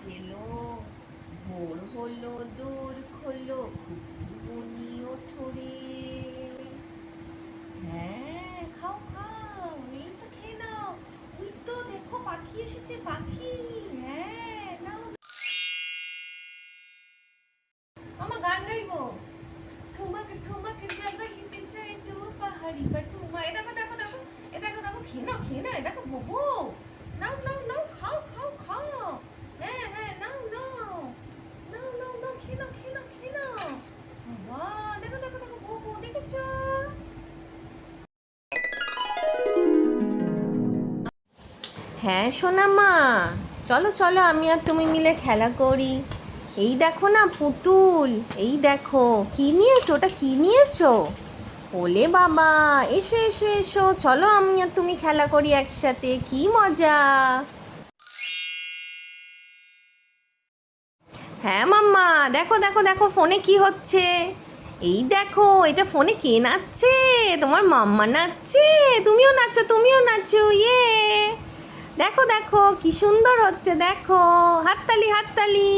খেলো ভোর হলো, দূর খোলো হ্যাঁ খাও খাও, এই তো খেয়ে নাও। তো দেখো পাখি এসেছে, পাখি। হ্যাঁ গান গাইবো? চাই পাহাড়ি বা দেখো দেখো দেখো, এ দেখো দেখো, খেয়ে নাও, খেয়ে না এ দেখো হ্যাঁ সোনা মা চলো চলো, আমি আর তুমি মিলে খেলা করি। এই দেখো না পুতুল, এই দেখো। কি নিয়েছো? ওটা কি নিয়েছো? ওলে বাবা, এসো এসো এসো। চলো, আমি আর তুমি খেলা করি একসাথে। কি মজা। হ্যাঁ মাম্মা। দেখো দেখো দেখো, ফোনে কি হচ্ছে? এই দেখো, এটা ফোনে কে নাচছে? তোমার মাম্মা নাচছে। তুমিও নাচো তুমিও নাচো ইয়ে। দেখো দেখো কি সুন্দর হচ্ছে দেখো। হাততালি হাততালি।